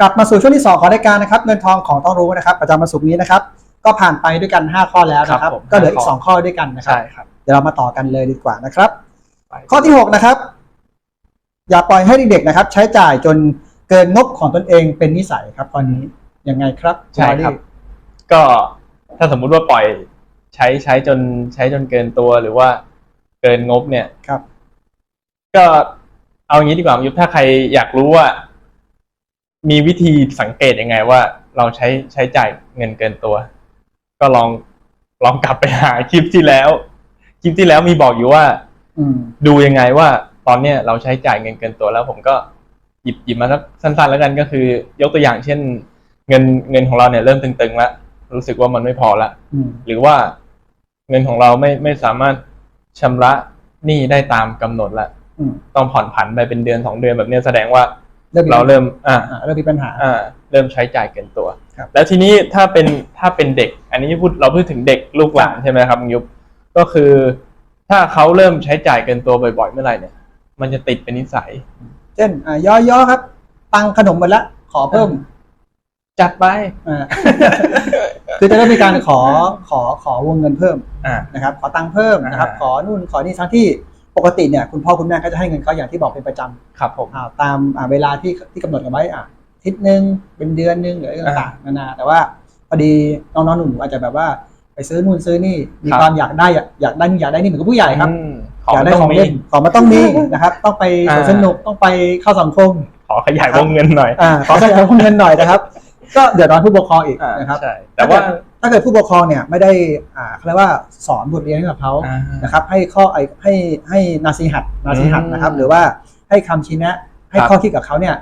กลับมาสู่ช่วงที่ 2 ของรายการนะครับเงินทองของต้องรู้นะครับ ประจำวันศุกร์นี้นะครับ ก็ผ่านไปด้วยกัน 5 ข้อแล้วนะคครัรับบผมก็เหลืออีห้ากข้อ2ข้อด้วยกันนะครับใช่ครับเดี๋ยวเรามาต่อกันเลยดีกว่านะครับ ไปข้อที่ 6 นะครับ อย่าปล่อยให้เด็กๆนะครับ ใช้จ่ายจนเกินงบของตนเองเป็นนิสัยครับข้อนี้ยังไงครับใช่ครับ ก็ถ้าสมมุติว่าปล่อยใช้ใช้จนใช้จนเกินตัวหรือว่าเกินงบเนี่ย ครับ ก็เอางี้ดีกว่ายุทธถ้าใครอยากรู้ว่า มีวิธีสังเกตยังไงว่าเราใช้ใช้จ่ายเงินเกินตัว ก็ลองลองกลับไปหาคลิปที่แล้ว คลิปที่แล้วมีบอกอยู่ว่าอืมดูยังไงว่า ตอนเนี้ยเราใช้จ่ายเงินเกินตัวแล้ว ผมก็หยิบหยิบมาสักสั้น ๆ แล้วกันก็คือ ยกตัวอย่างเช่น เงินเงินของเราเนี่ยเริ่มตึงๆแล้วรู้สึกว่ามันไม่พอละอืมหรือว่าเงินของเราไม่ไม่สามารถชำระหนี้ได้ตามกำหนดละอืมต้องผ่อนผันไปเป็นเดือนสองเดือนแบบเนี้ยแสดงว่า เริ่มมีเราเริ่มอ่าอ่าเริ่มมีปัญหาอ่าเริ่มใช้จ่ายเกินตัวครับแล้วทีนี้ถ้าเป็นถ้าเป็นเด็ก อันนี้พูดเราพูดถึงเด็กลูกหลานใช่ไหมครับคุณยุบก็คือ ถ้าเขาเริ่มใช้จ่ายเกินตัวบ่อยๆเมื่อไหร่เนี่ย มันจะติดเป็นนิสัย เช่นอ่าย่อๆครับ ตังค์ขนมหมดละขอเพิ่ม จัดไปอ่าคือจะได้มีการขอขอขอวงเงินเพิ่มอ่านะครับ ขอตังค์เพิ่มนะครับอ่าขอนู่นขอนี่ทั้งที่ ปกติเนี่ยคุณพ่อคุณแม่ก็จะให้เงินเขาอย่างที่บอกเป็นประจำครับผมอ่าตามอ่าเวลาที่ที่กำหนดกันไว้อ่าอาทิศหนึ่งเป็นเดือนหนึ่งหรืออะไรต่างๆนานาแต่ว่าพอดีน้องๆหนูๆอาจจะแบบว่าไปซื้อนู่นซื้อนี่มีความอยากได้อยากอยากได้นี่อยากได้นี่เหมือนกับผู้ใหญ่ครับ อืมของอยากได้ต้ของมีเล่นของมันต้องมีนะครับ ต้องไปสวนอ่าสนุกต้องไปเข้าสังคม ขอขยายวงเงินหน่อย อ่าขอขยายวงเงินหน่อยนะครับ ก็เดือดร้อนผู้ปกครองอีกอ่านะครับ ใช่ แต่ว่า ถ้าเกิดผู้ปกครองเนี่ยไม่ได้อ่าเขาเรียกว่าสอนบทเรียนให้กับเขาอ่านะครับ ให้ข้อไอให้ให้นาซีหัดนาซีหัดอืมนะครับ หรือว่าให้คำชี้แนะ ให้ครับ ข้อคิดกับเขาเนี่ย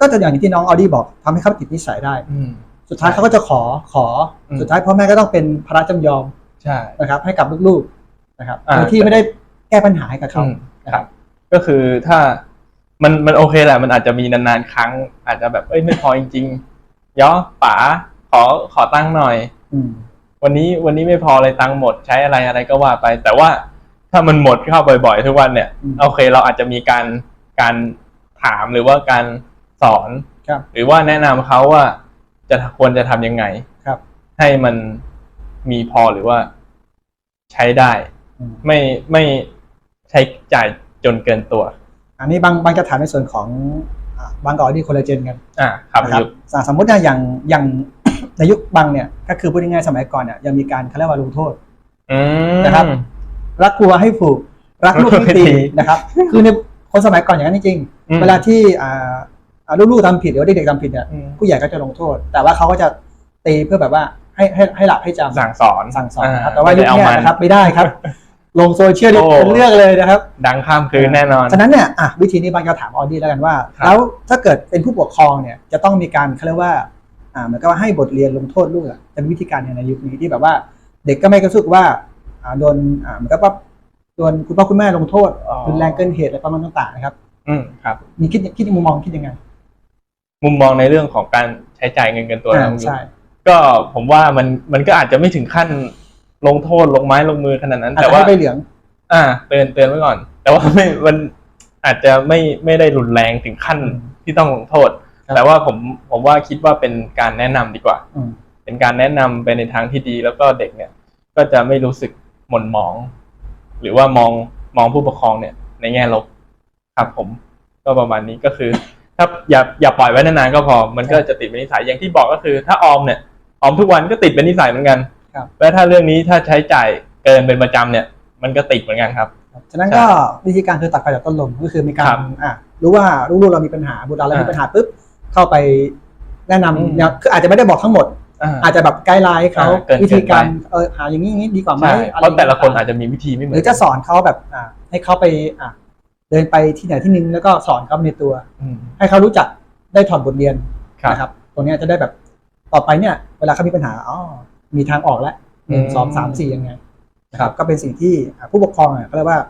ก็จะอย่างที่น้องออดี้บอกทำให้เขาติดนิสัยได้ อืม สุดท้ายใช่เขาก็จะขอขออม สุดท้ายพ่อแม่ก็ต้องเป็นภาระจำยอมใช่ นะครับ ให้กับลูกๆนะครับอ่า โดยที่ไม่ได้แก้ปัญหาให้กับเขาอืมนะคครัรับ บ ก็คือถ้ามันมันโอเคแหละ มันอาจจะมีนานๆครั้ง อาจจะแบบเอ้ยไม่พอจริงๆ ย้อป๋าขอขอตั้งค์หน่อย อืม วันนี้วันนี้ไม่พอเลยตังค์หมดใช้อะไรอะไรก็ว่าไป แต่ว่าถ้ามันหมดเข้าบ่อยๆ ทุกวันเนี่ยอืมโอเคเราอาจจะมีการการถามหรือว่าการสอนครับหรือว่าแนะนำเขาว่าจะควรจะทำยังไงครับ ให้มันมีพอหรือว่าใช้ได้ อืมไม่ไม่ใช้จ่ายจนเกินตัว อันนี้บางบางจะถามในส่วนของอ่า บางกอดี้คอลลาเจนกันอ่าครับนะครับยุบอ่าสมมติเนี่ยอย่างอย่างในยุคบางเนี่ยก็คือพูดง่ายๆสมัยก่อนเนี่ยยังมีการเขาเรียกว่าลงโทษอืมนะครับ รักวัวให้ผูกรักลูกให้ตีให้ตีนะครับ คือในคนสมัยก่อนอย่างนั้นจริงอืมๆเวลาที่อ่าอ่าลูกๆทำผิดหรือว่าเด็กๆทำผิดเนี่ยอืมผู้ใหญ่ก็จะลงโทษ แต่ว่าเขาก็จะตีเพื่อแบบว่าให้ให้ให้หลับให้จำสั่งสอนสั่งสอนนะครับาแต่ว่ายุคไม่ได้เนี้ยเอามันะครับไม่ได้ครับ ลงโซเชียลนี่โอ้ เป็นเรื่องเลยนะครับดังข้ามคืนแน่นอน ฉะนั้นเนี่ยอะวิธีนี้บางจะถามออดี้แล้วกันว่า ครับ แล้วถ้าเกิดเป็นผู้ปกครองเนี่ยจะต้องมีการเขาเรียกว่าอ่าเหมือนกับว่าให้บทเรียนลงโทษลูกอะจะมีวิธีการอย่างในยุคนี้ที่แบบว่า เด็กก็ไม่กระสุกว่าอ่าโดนอ่าเหมือนกับว่าโดนคุณพ่อคุณแม่ลงโทษอ๋อรุนแรงเกินเหตุอะไรประมาณต่างๆนะครับอืมครับ มีคิดคิดมุมมองคิดยังไงมุมมองในเรื่องของการใช้จ่ายเงินเกินตัวอ่านะคุณยุบใช่ ก็ผมว่ามันมันก็อาจจะไม่ถึงขั้น ลงโทษลงไม้ลงมือขนาดนั้นอาจแต่จะว่าให้ใบเหลือง อ่า เตือนเตือนไว้ก่อน แต่ว่าไม่มันอาจจะไม่ไม่ได้รุนแรงถึงขั้นอืมที่ต้องลงโทษครับแต่ว่าผมผมว่าคิดว่าเป็นการแนะนำดีกว่าอืมเป็นการแนะนำไปในทางที่ดี แล้วก็เด็กเนี่ย ก็จะไม่รู้สึกหม่นหมอง หรือว่ามองมองผู้ปกครองเนี่ย ในแง่ลบครับผม ก็ประมาณนี้ก็คือ ถ้าอย่าอย่าปล่อยไว้นานๆก็พอ มันก็จะติดเป็นนิสัยอย่างที่บอกก็คือ ถ้าออมเนี่ยออมทุกวันก็ติดเป็นนิสัยเหมือนกัน ครับ และถ้าเรื่องนี้ถ้าใช้จ่ายเกินเป็นประจำเนี่ย มันก็ติดเหมือนกันครับ ฉะนั้นก็วิธีการคือตัดไฟจากต้นลมก็คือมีกาครัรบอะรู้ว่าลูกๆเรามีปัญหาบุตรเรามีอ่าปัญหาปุ๊บเข้าไปแนะนำอืมเนี่ยคืออาจจะไม่ได้บอกทั้งหมดอ่าอาจจะแบบไกด์ไลน์ให้เขาอ่าเกินวิธีการเกินไปเออหาอย่างนี้อย่างนี้ดีกว่าไหมใช่อเพราะแต่ละคนย่งอาจจะมีวิธีไม่เหมืหอนรือจะสอนเขาแบบอ่าให้เขาไปอ่าเดินไปที่ไหนที่นึงแล้วก็สอนเขาในตัว อืมให้เขารู้จักได้ถอดบทเรียนครับ นะครับ ตรงเนี้ยจะได้แบบต่อไปเนี่ย เวลาเขามีปัญหาอ๋อ มีทางออกแล้วหนึ่งอืมสองสามสี่ยังไงนะคครัรับบก็เป็นสิ่งที่อ่าผู้ปกครองอะเขาเรียกว่า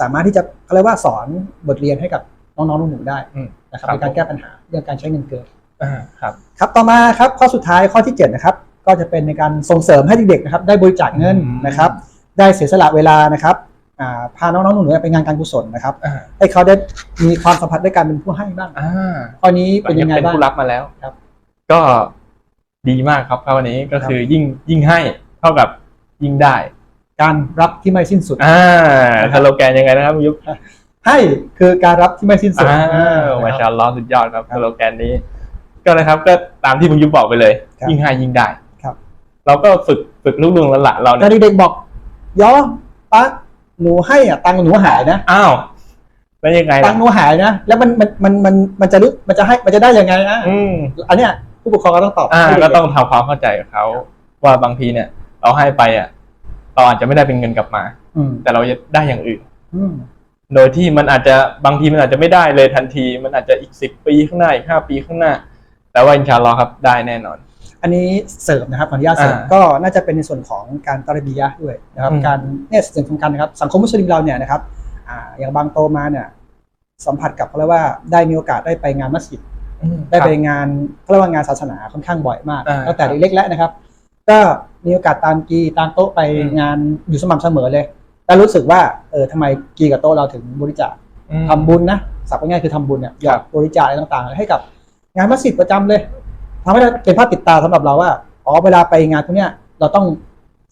สามารถที่จะเขาเรียกว่าสอนบทเรียนให้กับน้องๆหนูๆได้อืมนะครับครับในการแก้ปัญหาเรื่องการใช้เงินเกินอ่าครับครับต่อมาครับข้อสุดท้ายข้อที่7นะครับก็จะเป็นในการส่งเสริมให้เด็กๆนะครับได้บริจาคเงินอืมนะครับ ได้เสียสละเวลานะครับอ่าพาน้องๆหนูๆไปงานการกุศลนะครับอ่าให้เขาได้มีความสัมผัสด้วยการเป็นผู้ให้บ้างอ่าข้อนี้หลัเป็นงยัจากงไงเป็นบ้างผู้รับมาแล้วครับ ก็ ดีมากครับครับวันนี้ก็ครับคือยิ่งยิ่งให้เท่ากับยิ่งได้ การรับที่ไม่สิ้นสุดอ่าครับสโลแกนยังไงนะครับคุณยุบให้คือการรับที่ไม่สิ้นสุดอ่าอ่ามานะคชารับอัลลอฮ์สุดยอดครับครับสโลแกนนี้ ก็นะครับก็ตามที่คุณยุบบอกไปเลยครับยิ่งให้ยิ่งได้ครับ เราก็ฝึกฝึกลูกลุงหลานๆเราแต่เนี่ยเด็กๆบอกยอปะหนูให้อะตังค์หนูหายนะอ้าวแล้วยังไงตัล่ะงค์หนูหายนะแล้วมันมันมันมันมันจะรู้มันจะให้มันจะได้ยังไงอะอืมอันเนี้ย ผู้ปกครองก็ต้องตอบอ่าให้เด็ก็กต้องทำความเข้าใจกับเขาว่าบางทีเนี่ย เราให้ไปอะเราอาจจะไม่ได้เป็นเงินกลับมาๆอืมแต่เราจะได้อย่างอื่น อืมโดยที่มันอาจจะบางทีมันอาจจะไม่ได้เลยทันที มันอาจจะอีกสิบปีข้างหน้าอีกห้าปีข้างหน้า แต่ว่าอินชาอัลลอฮ์ครับได้แน่นอน อันนี้เสริมนะครับขออนุญาตเสริมอ่าก็น่าจะเป็นในส่วนของการตารบียะห์ด้วยนะครับ อืม การเนี่ยสิ่งสำคัญนะครับ สังคมมุสลิมเราเนี่ยนะครับอ่าอย่างบางโตมาเนี่ยสัมผัสกับเขาเรียกว่าได้มีโอกาสได้ไปงานมัสยิด ได้ไปงานเขาเรียกว่างานศาสนาค่อนข้างบ่อยมากอ่าตั้งแต่เล็กๆแล้วนะครับ ก็มีโอกาสตามกีตามโต๊ะไปอืมงานอยู่สม่ำเสมอเลยแล้วรู้สึกว่าเออทำไมกีกับโต๊ะเราถึงบริจาคอืมทำบุญนะสับง่ายๆคือทำบุญเนี่ยหยอครัดบบริจาคอะไรต่างๆ ให้กับงานมัสยิดประจำเลยทำให้เราเป็นภาพติดตาสำหรับเราว่าอ๋อเวลาไปงานพวกเนี้ยเราต้อง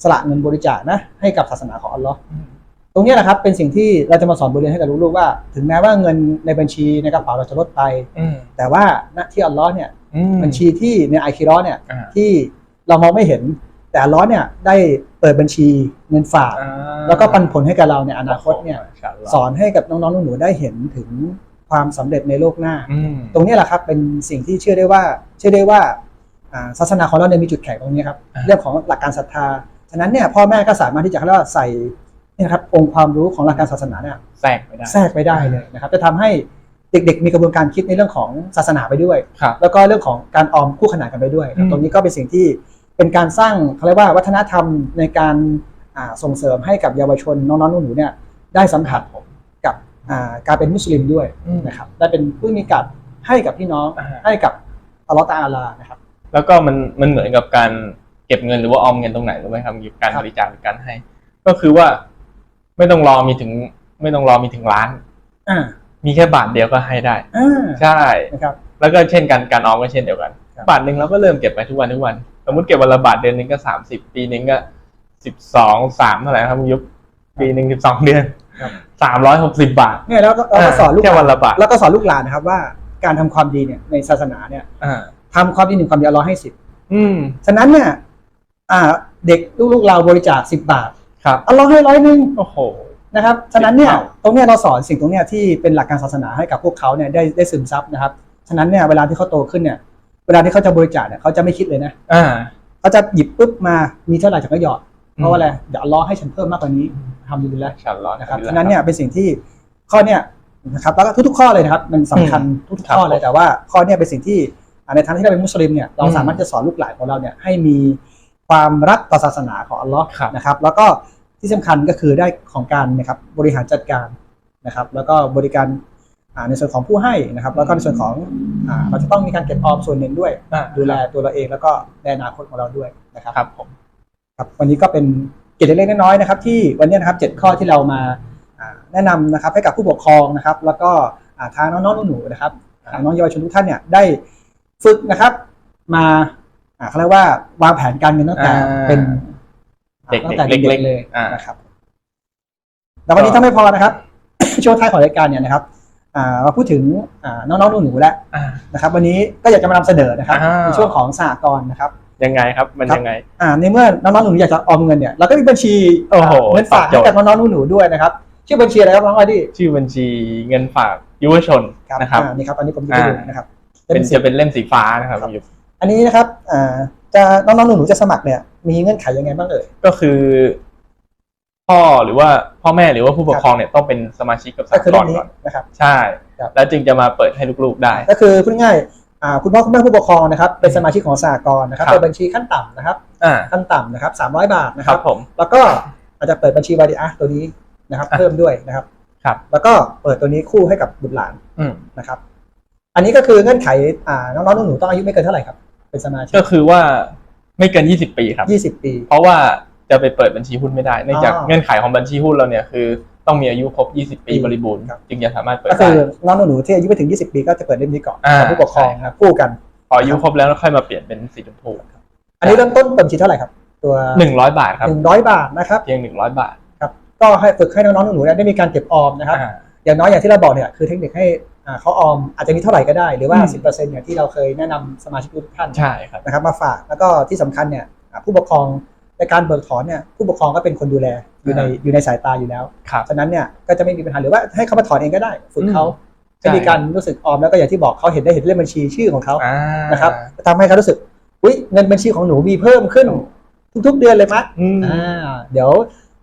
สละเงินบริจาคนะให้กับศาสนาของอัลลอฮ์อืม ตรงเนี้ยนะครับเป็นสิ่งที่เราจะมาสอนบทเรียนให้กับลูกๆว่า ถึงแม้ว่าเงินในบัญชีในกระเป๋าเราจะลดไปอืมแต่ว่าณที่อัลลอฮ์เนี่ยอืมบัญชีที่ในไอคิรอเนี่ยอ่าที่เรามองไม่เห็น แต่อัลลอฮ์เนี่ยได้เปิดบัญชีเงินฝากอ่าแล้วก็ปันผลให้กับเราในอนาคตเนี่ยมาชาอัลลอฮ์สอนให้กับน้องๆหนูๆได้เห็นถึงความสำเร็จในโลกหน้าอืมตรงนี้แหละครับเป็นสิ่งที่เชื่อได้ว่าเชื่อได้ว่าอ่าศาสนาของเราเนี่ยมีจุดแข็งตรงนี้ครับอ่าเรื่องของหลักการศรัทธาฉะนั้นเนี่ยพ่อแม่ก็สามารถที่จะเขาเรียกว่าใส่ เนี่ยนะครับองค์ความรู้ของหลักการศาสนาเนี่ยแทรกไม่ได้ แทรกไปได้เลยนะครับจะทำให้เด็กๆ มีกระบวนการคิดในเรื่องของศาสนาไปด้วยครับแล้วก็เรื่องของการออมคู่ขนานกันไปด้วยนะอืมตรงนี้ก็เป็นสิ่งที่เป็นการสร้างเขาเรียกว่าวัฒนธรรมในการอ่าส่งเสริมให้กับเยาวชนน้องๆหนูๆเนี่ยได้สัมผัสกับอ่าการเป็นมุสลิมด้วยอืมนะครับได้เป็นผู้มีกัดให้กับพี่น้องอ่าให้กับอัลลอฮฺตาอาลานะครับ แล้วก็มันมันเหมือนกับการเก็บเงินหรือว่าออมเงินตรงไหนรู้ไหมครับการครับบริจาคหรือการให้ ก็คือว่า ไม่ต้องรอมีถึง ไม่ต้องรอมีถึงล้าน อ่ามีแค่บาทเดียวก็ให้ได้ อ่าใช่ นะครับ แล้วก็เช่นกันการออมก็เช่นเดียวกัน ครับ บาทหนึ่งเราก็เริ่มเก็บไปทุกวันทุกวัน สมมติเก็บวันละบาทเดือนหนึ่งก็สามสิบปีหนึ่งก็สิบสองสามเท่าไหร่ครับคุณยุบปีหนึ่งสิบสองเดือนครับสามร้อยหกสิบบาทเนี่ยแล้วก็เราก็สอนลูกแค่หวันลานละบาทแล้วก็สอนลูกหลานนะครับว่าการทำความดีเนี่ยในศาสนาเนี่ยอ่าทำความดีหนึ่งความดีอัลลอฮ์ให้สิบอืม ฉะนั้นเนี่ยอ่าเด็กลูกๆเราบริจาคสิบบาท ครับอัลลอฮ์ให้ร้อยหนึ่งโอ้โหนะครับฉะนั้นเนี่ยสิบเท่าตรงเนี้ยเราสอนสิ่งตรงเนี้ยที่เป็นหลักการศาสนาให้กับพวกเขาเนี่ยได้ได้ซึมซับนะครับฉะนั้นเนี่ยเวลาที่เขาโตขึ้นเนี่ย เวลาที่เขาจะบริจาคเนี่ยเขาจะไม่คิดเลยนะอ่าเขาจะหยิบปุ๊บมามีเท่าไหร่จะก็หยอดเพราะว่าอะไรเดี๋ยวอัลลอฮ์ให้ฉันเพิ่มมากกว่านี้ทำอยู่แล้วอินชาอัลลอฮ์นะครับฉะนั้นเนี่ยเป็นสิ่งที่ข้อเนี่ยนะครับแล้วก็ทุกๆข้อเลยนะครับ มันสำคัญทุกครับๆข้อเลยแต่ว่าข้อเนี่ยเป็นสิ่งที่อ่าในทางที่เราเป็นมุสลิมเนี่ยเราอืมสามารถจะสอนลูกหลานของเราเนี่ยให้มีความรักต่อศาสนาของอัลลอฮ์ครับนะครับ แล้วก็ ที่สำคัญก็คือได้ของการนะครับบริหารจัดการนะครับ แล้วก็บริการอ่าในส่วนของผู้ให้นะครับ แล้วก็ในส่วนของอ่าเราจะต้องมีการเก็บออมส่วนหนึ่งด้วยอ่าดูแลตัวเราเองแล้วก็ในอนาคตของเราด้วยนะครับครับผมครับวันนี้ก็เป็นเกร็ดเล็กๆน้อยๆนะครับ ที่วันนี้นะครับเจ็ดข้อที่เรามาอ่าแนะนำนะครับให้กับผู้ปกครองนะครับ แล้วก็อ่าทางน้องๆหนูๆนะครับอ่าน้องเยาวชนทุกท่านเนี่ยได้ฝึกนะครับ มาอ่าเขาเรียกว่าวางแผนการเงินตั้งแต่อ่าเป็น เด็กๆตั้งแต่เล็กๆๆเลยอ่านนะครับแต่วันนี้ถ้าไม่พอนะครับ ช่วงท้ายของรายการเนี่ยนะครับอ่ามาพูดถึงอ่าน้องๆหนูๆแล้วอ่านะครับ วันนี้ก็อยากจะมานำเสนอนะครับอ่าในช่วงของสหกรณ์นะครับยังไงครับมันครับยังไงอ่าในเมื่อน้องๆหนูๆอยากจะออมเงินเนี่ยเราก็มีบัญชีโอ้โหเงินฝากตอบโจให้ทย์กับน้องๆหนูๆด้วยนะครับ ชื่อบัญชีอะไรครับน้องอดี้ชื่อบัญชีเงินฝากยุวชนนะครับอ่านี่ครับอันนี้ผมจะให้ดูอ่านนะครับเป็นจะจะเป็นเล่มสีฟ้านะครับครับคุณยุบอันนี้นะครับอ่าจะน้องๆหนูๆจะสมัครเนี่ย มีเงื่อนไขยังไงบ้างเอ่ย ก็คือ พ่อหรือว่าพ่อแม่หรือว่าผู้ปกครองเนี่ยต้องเป็นสมาชิกกับสก็หคือกเรื่อรงณ์นี้ก่อนนะครับ ใช่ ครับ แล้วจึงจะมาเปิดให้ลูกๆได้ ก็คือพูดง่ายๆอ่าคุณพ่อคุณแม่ผู้ปกครองนะครับเป็นสมาชิกของสหกรณ์นะครับครับ เปิดบัญชีขั้นต่ำนะครับอ่าขั้นต่ำนะครับ300 บาทนะคครัรับ บผม แล้วก็อาจจะเปิดบัญชีวาดีอาตัวนี้นะครับ อะเพิ่มด้วยนะครับครับ แล้วก็เปิดตัวนี้คู่ให้กับบุตรหลานอืมนะครับ อันนี้ก็คือเงื่อนไขอ่าน้องๆหนูๆต้องอายุไม่เกินเท่าไหร่ครับเป็นสมาชิกก็คือว่า ไม่เกิน 20 ปีครับยี่สิบปี เพราะว่าจะไปเปิดบัญชีหุ้นไม่ได้เนื่องจากอ๋อเงื่อนไขของบัญชีหุ้นเราเนี่ยคือต้องมีอายุครบ 20 ปีปีบริบูรณ์ครับ จึงจะสามารถเปิดก็ได้คือน้องหนูๆที่อายุไม่ถึง 20 ปีก็จะเปิดเล่มนี้ก่อนอ่า กับผู้ปกครองใช่ครับนะคู่กัน พออายุครบแล้วค่อยมาเปลี่ยนเป็นสีชมพูอันนี้เริ่มต้นเปิดบัญชีเท่าไหร่ครับ ตัวหนึ่งร้อยบาทครับ หนึ่งร้อยบาทนะครับ เพียงหนึ่งร้อยบาทครับก็ให้ฝึกให้น้องๆหนูๆเนี่ยได้มีการเก็บออมนะครับ อ่า อย่างน้อยอย่างที่เราบอกเนี่ยคือเทคนิคให้อ่า เขาออมอาจจะมีเท่าไหร่ก็ได้หรือว่าอืม10%เนี่ยที่เราเคยแนะนำสมาชิกทุกท่านใช่ครับนะครับมาฝากแล้วก็ที่สำคัญเนี่ยอ่าผู้ปกครองในการเบิกถอนเนี่ยผู้ปกครองก็เป็นคนดูแลอยู่ในอ่าอยู่ในสายตาอยู่แล้วครับฉะนั้นเนี่ยก็จะไม่มีปัญหาหรือว่าให้เขามาถอนเองก็ได้ฝึกเขาใช่ให้มีการรู้สึกออมแล้วก็อย่างที่บอกเขาเห็นได้เห็นเลขบัญชีชื่อของเขาอ่านะครับทำให้เขารู้สึกอุ้ยเงินบัญชีของหนูมีเพิ่มขึ้น ทุกๆเดือนเลยมะอืมอ่าเดี๋ยว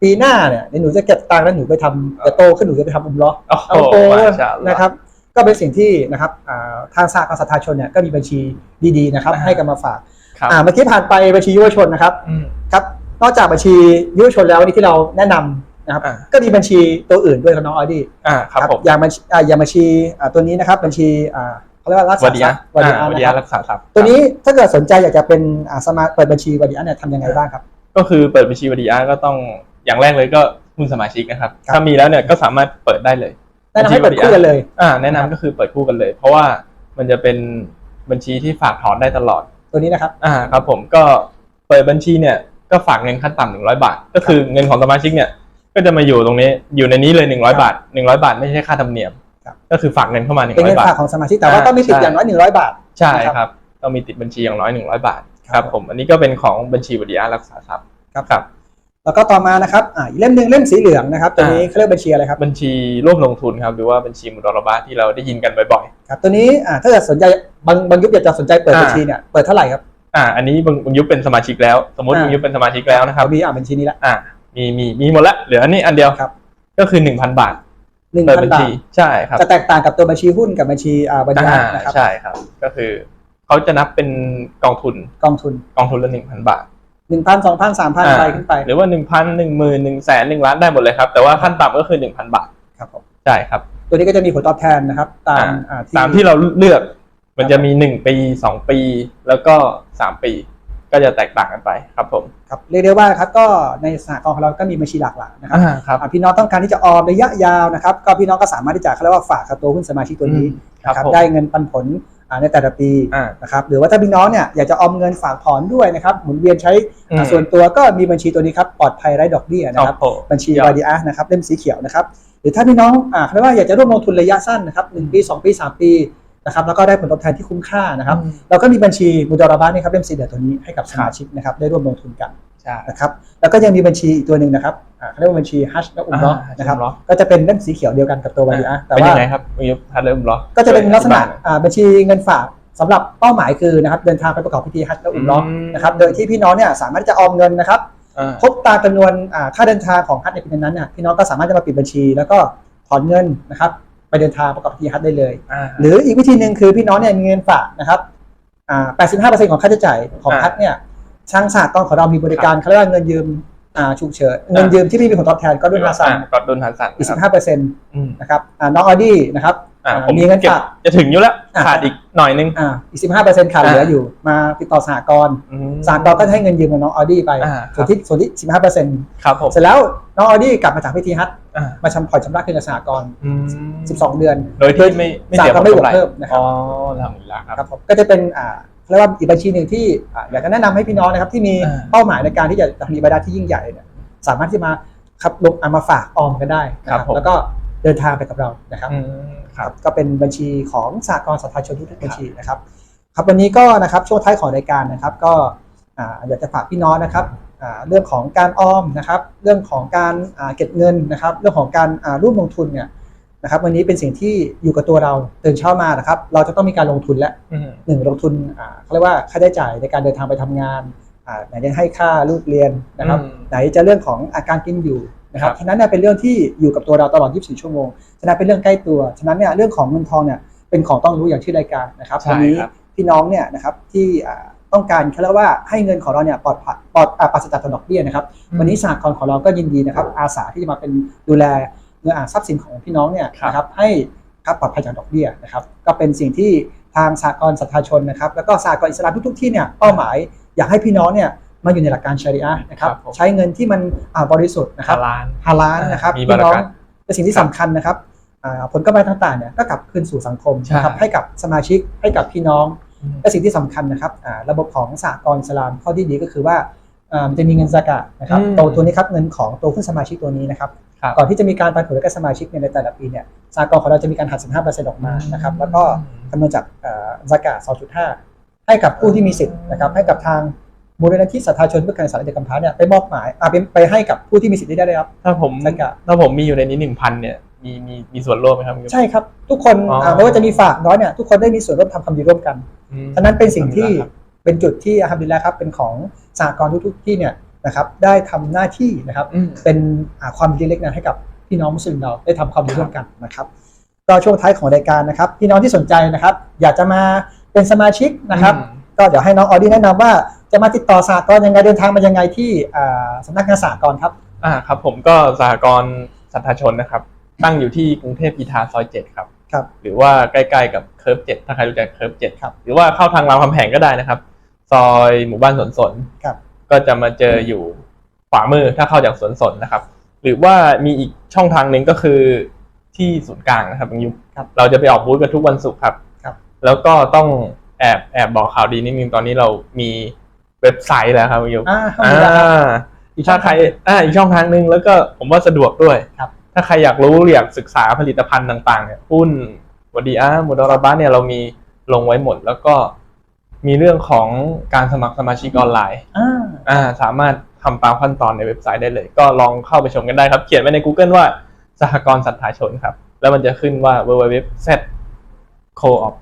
ปีหน้าเนี่ยเดี๋ยวหนูจะเก็บตังค์แล้วหนูไปทำจะโตขึ้นหนูจะไปทำอุมล้อโอ้โหเอาโตมาชาอัลลอฮ์นะครับ ก็เป็นสิ่งที่นะครับอ่าทางสากลสัทธาชนเนี่ยก็มีบัญชีดีๆนะครับอ่าให้กันมาฝากครับอ่าเมื่อกี้ผ่านไปบัญชียุวชนนะครับอืมครับนอกจากบัญชียุวชนแล้ววันนี้ที่เราแนะนำนะครับอ่าก็มีบัญชีตัวอื่นด้วยครับน้องออดี้อ่าครับผมอย่างบัญชีอ่าอย่างบัญชีอ่าตัวนี้นะครับ บัญชีอ่าเขาเรียกว่ารักษาวดีทรัยะพย์วดีอ่าอาวันะดีคยะรับรักษาทรัพย์ตัวนี้ถ้าเกิดสนใจอยากจะเป็นอ่าสมาเปิดบัญชีวดีอาเนี่ยทำยังไงบ้างครับ ก็คือเปิดบัญชีวดียะก็ต้องอย่างแรกเลยก็หุ้นสมาชิกนะครับครับ ถ้ามีแล้วเนี่ยก็สามารถเปิดได้เลย แนะนำให้เปิดคู่กันเลย อ่า แนะนำก็คือเปิดคู่กันเลย เพราะว่ามันจะเป็นบัญชีที่ฝากถอนได้ตลอด ตัวนี้นะครับ อ่า ครับผมก็เปิดบัญชีเนี่ยก็ฝากเงินขั้นต่ำหนึ่งร้อยบาท ก็คือเงินของสมาชิกเนี่ย ก็จะมาอยู่ตรงนี้ อยู่ในนี้เลยหนึ่งร้อยบาทหนึ่งร้อยบาทไม่ใช่ค่าธรรมเนียมครับก็คือฝากเงินเข้ามาหนึ่งเป็นร้อเงิยนบาทฝากของสมาชิกแต่ว่าอ่าต้องมีติดใช่อย่างน้อยหนึ่งร้อยบาท ใช่นะครับครับ ต้องมีติดบัญชีอย่างน้อยหนึ่งร้อยบาท คครับรับผม อันนี้ก็เป็นของบัญชีวดีอารักษาทรัพย์ ครับครับ แล้วก็ต่อมานะครับอ่าอีกเล่มหนึ่งเล่มสีเหลืองนะครับตัวนี้อ่าเขาเรียกบัญชีอะไรครับบัญชีร่วมลงทุนครับหรือว่าบัญชีมุดอรบาที่เราได้ยินกันบ่อยครับตัวนี้อ่าถ้าเกิดสนใจบางบางยุคอยากจะสนใจเปิดอ่าบัญชีเนี่ยเปิดเท่าไหร่ครับๆอ่าอันนี้บางบางยุคเป็นสมาชิกแล้ว สมมติอ่าบางยุคเป็นสมาชิกแล้วนะครับมีอ่าบัญชีนี้ละอ่ามีมีมีหมดละเหลืออันนี้อันเดียวครับ ก็คือหนึ่งพันบาทหนึ่งเปิดพันบัญบาชีทใช่ครับจะแตกต่างกับตัวบัญชีหุ้นกับบัญชีอ่าบัญชีอ่านะครับใช่ครับ ก็คือเขาจะนับเป็นกองทุนกองทุนกองทุนละหนึ่งพันบาท หนึ่งพันสองพันสามพันอ่าไปขึ้นไป หรือว่าหนึ่งพันหนึ่งหมื่นหนึ่งแสนหนึ่งล้านได้หมดเลยครับ แต่ว่าขั้นต่ำก็คือหนึ่งพันบาทครับผมใช่ครับ ตัวนี้ก็จะมีผลตอบแทนนะครับ ตามอ่าอ่าตามที่เราเลือก มันจะมีหนึ่งปีสองปี แล้วก็สามปี ก็จะแตกต่างกันไปครับผมครับเรียกได้ว่าครับก็ในสหกรณ์ของเราก็มีบัญชีหลากหลายนะครับอ่าครับอ่าพี่น้องต้องการที่จะออมระยะยาวนะครับ ก็พี่น้องก็สามารถที่จะเขาเรียกว่าฝากกับตัวหุ้นสมาชิกตัวนี้ครับนะครับผมได้เงินปันผลอ่า ในแต่ละปีอ่า นะครับหรือว่าถ้าพี่น้องเนี่ยอยากจะออมเงินฝากถอนด้วยนะครับหมุนเวียนใช้อืมอ่าส่วนตัวก็มีบัญชีตัวนี้ครับปลอดภัยไร้ดอกเบี้ยนะครับ โอ้โห บัญชียอด วาดีอานะครับเล่มสีเขียวนะครับหรือถ้าพี่น้องอ่าเขาเรียกว่าอยากจะร่วมลงทุนระยะสั้นนะครับหนึ่งปีสองปีสามปีนะครับแล้วก็ได้ผลตอบแทนที่คุ้มค่านะครับ อืม เราก็มีบัญชีมุดอราบานี่ครับเล่มสีเหลืองตัวนี้ให้กับสมาชิกนะครับได้ร่วมลงทุนกัน ใช่ นะครับ แล้วก็ยังมีบัญชีอีกตัวหนึ่งนะครับอ่าเขาเรียกว่าบัญชีฮัชและอุมเนาะอ่านะครับอุมเราะห์ก็จะเป็นเล่มสีเขียวเดียวกันกับตัววาดีอาแต่เป็นว่า ยังไงครับมียุคทัดเริ่มเหรอก็จะเป็นลักษณะอธิบายหอยอ่าบัญชีเงินฝากสำหรับเป้าหมายคือนะครับเดินทางไปประกอบพิธีฮัจญ์และอุมเราะห์อืมนะครับโดยที่พี่น้องเนี่ยสามารถจะออมเงินนะครับอ่า ครบตามจำนวนอ่าค่าเดินทางของฮัจญ์ในปีนั้นๆเนี่ยพี่น้องก็สามารถจะมาปิดบัญชี แล้วก็ถอนเงินนะครับไปเดินทางประกอบพิธีฮัจญ์ได้เลยอ่าหรืออีกวิธีหนึ่งคือพี่น้องเนี่ยมีเงินฝากนะครับอ่า85%ของค่าใช้จ่ายของอ่าฮัจญ์เนี่ย ทางสหกรณ์ของเรามีบริการเขาเรียกว่าเงินยืมอ่าฉุกเฉินเงินยืมที่ไม่มีผลตอบแทนก็ด้วยฮาซันอ่กอดดุลฮันซันอีกครับ15%อืมนะครับอ่าน้องออดี้นะครับอ่าอ่าผมมีเงินเก็บฝากจะถึงอยู่แล้วอ่าขาดอีกหน่อยนึงอ่าอีก15%ขาดเหลืออ่าอยู่มาติดต่อสหกรณ์อืมสหกรณ์ก็จะให้เงินยืมกับน้องออดี้ไปอ่าครับส่วนที่ส่วนที่15%ครับผมเสร็จแล้วน้องออดี้กลับมาจากพิธีฮัทอ่ามาชำผ่อนชำระคืนกับสหกรณ์อืม12เดือน โดยที่ไม่ไม่สาเสีรยก็ไม่บวกผลกำรเพิ่มนะครับอ๋อทำอีกแล้วครับครับผมก็จะเป็นอ่า เรียกว่าอีกบัญชีหนึ่งที่อ่าอยากจะแนะนำให้พี่น้องนะครับ ที่มีอ่า เป้าหมายในการที่จะทำอิบาดาที่ยิ่งใหญ่เนี่ยสามารถที่มาครับลงเอามาฝากออมกันได้นะคครัรับบผม แล้วก็เดินทางไปกับเรานะครับ อืมครับ ก็เป็นบัญชีของสหกรณ์สาธารณชนทุกๆบัญชีนะครับ ครับวันนี้ก็นะครับช่วงท้ายของรายการนะครับก็อ่าอยากจะฝากพี่น้องนะครับอ่าเรื่องของการออมนะครับ เรื่องของการอ่าเก็บเงินนะครับ เรื่องของการอ่าร่วมลงทุนเนี่ย นะครับวันนี้เป็นสิ่งที่อยู่กับตัวเราตื่นเช้ามานะครับ เราจะต้องมีการลงทุนและอืมหนึ่งลงทุนอ่าเขาเรียกว่าค่าใช้จ่ายในการเดินทางไปทำงานอ่าไหนจะให้ค่าลูกเรียนนะครับอืมไหนจะเรื่องของอาการกินอยู่นะครับครับฉะนั้นเนี่ยเป็นเรื่องที่อยู่กับตัวเราตลอด 24 ชั่วโมงฉะนั้นเป็นเรื่องใกล้ตัวฉะนั้นเนี่ยเรื่องของเงินทองเนี่ยเป็นของต้องรู้อย่างชื่อรายการนะครับใช่วันี้ครับพี่น้องเนี่ยนะครับที่อ่าต้องการเขาเรียกว่าให้เงินของเราเนี่ยปลอดภัยปลอดอ่าปราศจากดอกเบี้ยนะครับ วันนี้สหกรณ์ของเราก็ยินดีนะครับ อาสาที่จะมาเป็นดูแล เงินอ่าทรัพย์สินของพี่น้องเนี่ยครับนะครับให้ครับปลอดภัยจากดอกเบี้ยนะครับก็เป็นสิ่งที่ทางสหกรณ์สัทธาชนนะครับแล้วก็สหกรณ์อิสลามทุก ๆที่เนี่ยเป้าหมายอยากให้พี่น้องเนี่ยมาอยู่ในหลักการชาริอะห์นะครับครับผมใช้เงินที่มันอ่าบริสุทธิ์นะครับฮาลาลฮาลาลนะครับมีพี่น้องบารักัตแต่สิ่งที่สำคัญนะครับอ่าผลกำไรต่างๆเนี่ยก็กลับคืนสู่สังคมใช่นะครับให้กับสมาชิกให้กับพี่น้องอืมและสิ่งที่สำคัญนะครับอ่าระบบของสหกรณ์อิสลามข้อที่ดีก็คือว่าอ่ามันจะมีเงินสกาดนะครับอืมตัวตัวนี้ครับเงินของตัวผู้สมาชิกตัวนี้นะครับครับ ก่อนที่จะมีการปันผลให้กับสมาชิกเนี่ยในแต่ละปีเนี่ยสหกรณ์ของเราจะมีการหัก15%ออกมานะครับแล้วก็คำนวณจากสกาด2.5 ให้กับผู้ที่มีสิทธิ์นะครับให้กับทางมูลนิธิสัทธาชนเพื่อการศึกษาและเด็กกำพร้าเนี่ยไปมอบหมายอ่าไปไปให้กับผู้ที่มีสิทธิ์ที่ได้รับ ถ้าผมสกาดถ้าผมมีอยู่ในนี้หนึ่งพันเนี่ยมีมีมีส่วนร่วมไหมครับ ใช่ครับ ทุกคนอ๋ออ่าไม่ว่าจะมีฝากน้อยเนี่ยทุกคนได้มีส่วนร่วมทำความดีร่วมกันอืมฉะนั้นเป็นสิ่งที่ครับเป็นจุดที่อัลฮัมดุลิลละครับเป็นของสหกรณ์ทุกๆที่เนี่ย นะครับได้ทำหน้าที่นะครับอืมเป็นอ่าความดีเล็กนั้นให้กับพี่น้องมุสลิมเราได้ทำความดีร่วมกันนะครับ ก็ช่วงท้ายของรายการนะครับ พี่น้องที่สนใจนะครับ อยากจะมาเป็นสมาชิกนะครับอืมก็เดี๋ยวให้น้องออดี้แนะนำว่าจะมาติดต่อสหกรณ์ยังไงเดินทางมายังไงที่อ่าสำนักงานสหกรณ์ครับอ่าครับผมก็สหกรณ์สัทธาชนนะครับ ตั้งอยู่ที่กรุงเทพพีทาซอยเจ็ดครับครับ หรือว่าใกล้ๆกับเคิร์ฟเจ็ดถ้าใครรู้จักเคิร์ฟเจ็ดครับหรือว่าเข้าทางรามคำแหงก็ได้นะครับ ซอยหมู่บ้านสวนสนครับ ก็จะมาเจออยู่ขวามือถ้าเข้าจากสวนสนนะครับ หรือว่ามีอีกช่องทางหนึ่งก็คือที่ศูนย์กลางนะครับบางยุคครับเราจะไปออกบูธกันทุกวันศุกร์ครับครับ แล้วก็ต้องแอบแอบบอกข่าวดีนิดนึงตอนนี้เรามีเว็บไซต์แล้วครับบางยุคอ่าอัลฮัมดุลิลละครับอ่าอีกช่ถ้าองใครทางหนึ่งอ่าอีกช่องทางหนึ่งแล้วก็ผมว่าสะดวกด้วยครับ ถ้าใครอยากรู้อยากศึกษาผลิตภัณฑ์ต่างๆเนี่ยหุ้นวดีอาร์มูดอราบัสเนี่ยเรามีลงไว้หมดแล้วก็มีเรื่องของการสมัครสมาชิกออนไลน์ อ่าอ่าสามารถทำตามขั้นตอนในเว็บไซต์ได้เลย ก็ลองเข้าไปชมกันได้ครับ เขียนไว้ใน Google ว่าสหกรณ์สัทธาชนครับ แล้วมันจะขึ้นว่า www z coop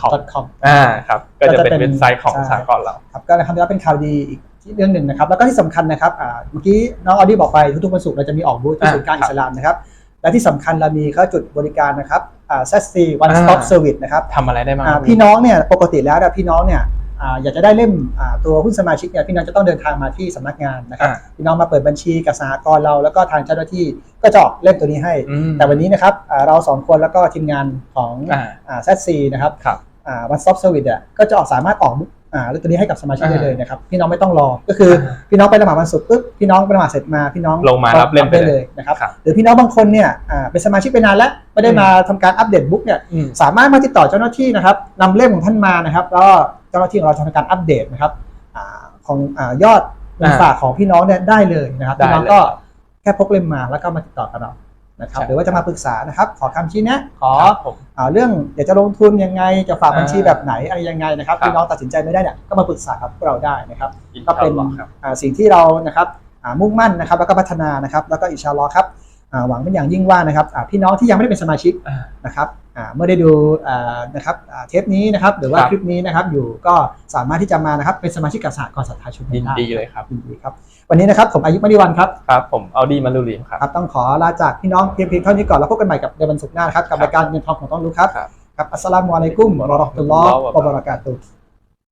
com .com อ่าครับก็จะเป็นก็จะเป็นเว็บไซต์ของใช่สหกรณ์เราครับก็นะครับถือว่าเป็นข่าวดีอีกที่เรื่องหนึ่งนะครับ แล้วก็ที่สำคัญนะครับอ่าเมื่อกี้น้องออดี้บอกไปทุกๆวันศุกร์เราจะมีออกบูธที่อ่าศูนย์กลางครัอิบสลามนะครับและที่สำคัญเรามีเข้าจุดบริการนะครับอ่า ZC One Stop อ่า Service นะครับทำอะไรได้บ้างอ่าครับพี่น้องเนี่ยปกติแล้วเนี่ยพี่น้องเนี่ย อ่าอยากจะได้เล่มอ่าตัวหุ้นสมาชิกเนี่ยพี่น้องจะต้องเดินทางมาที่สำนักงานนะครับอ่าพี่น้องมาเปิดบัญชีกับสหกรณ์เราแล้วก็ทางเจ้าหน้าที่ก็จะออกเล่มตัวนี้ให้อืมแต่วันนี้นะครับอ่าเราสองคนแล้วก็ทีมงานของอ่าอ่า ZC นะครับครับอ่า One Stop Service อะก็จะออกสามารถออกอ่าเรื่องตัวนี้ให้กับสมาชิกได้อ่าเลยนะครับพี่น้องไม่ต้องรอ ก็คืออาพี่น้องไปละหมาดวันศุกร์ปุ๊บพี่น้องไปละหมาดเสร็จมาพี่น้องลงมารับเล่มไปได้เลเลยยนะครับครับหรือพี่น้องบางคนเนี่ยอ่าเป็นสมาชิกไปนานแล้วไม่ได้อืมมาทำการอัปเดตบุ๊กเนี่ยอืมสามารถมาติดต่อเจ้าหน้าที่นะครับนำเล่มของท่านมานะครับแล้วก็ เจ้าหน้าที่ของเราจะทำการอัปเดตนะครับอาของอายอดเงินอ่าฝากของพี่น้องเนี่ยได้เลยนะครับได้พี่น้องเลยก็แค่พกเล่มมาแล้วก็มาติดต่อกับเรานะครับใช่หรือว่าจะมาปรึกษานะครับ ขอคำชี้แนะขอ ครับผม อ่าเรื่องอยากจะลงทุนยังไงจะฝากบัญชีอ่าแบบไหนอะไรยังไงนะครับครับ พี่น้องตัดสินใจไม่ได้เนี่ยก็มาปรึกษากับพวกเราได้นะครับอินก็ชาเป็อันลลอฮ์ครับ อ่าสิ่งที่เรานะครับอ่ามุ่งมั่นนะครับแล้วก็พัฒนานะครับ แล้วก็อินชาอัลลอฮ์ครับอ่า หวังเป็นอย่างยิ่งว่านะครับอ่าพี่น้องที่ยังไม่ได้เป็นสมาชิกอ่านะครับอ่าเมื่อได้ดูอ่านะครับอ่าเทปนี้นะครับหรือว่าครับคลิปนี้นะครับอยู่ก็สามารถที่จะมานะครับเป็นสมาชิกกับสหกรณ์สัทธาชุมชนยินได้ดีเลยครับยินดีครับ วันนี้นะครับผมอายุมณีวันครับครับผมเอาดีมาลูรีมครับครับต้องขอลาจากพี่น้องเพียงเพียงเท่านี้ก่อนแล้วพบกันใหม่กับในวันศุกร์หน้านะครับกับครับรายการเงินทองของต้องรู้ครับครับครับอัสสลามุอะลัยกุมวะเราะห์มะตุลลอฮ์วะบะเราะกาตุฮ์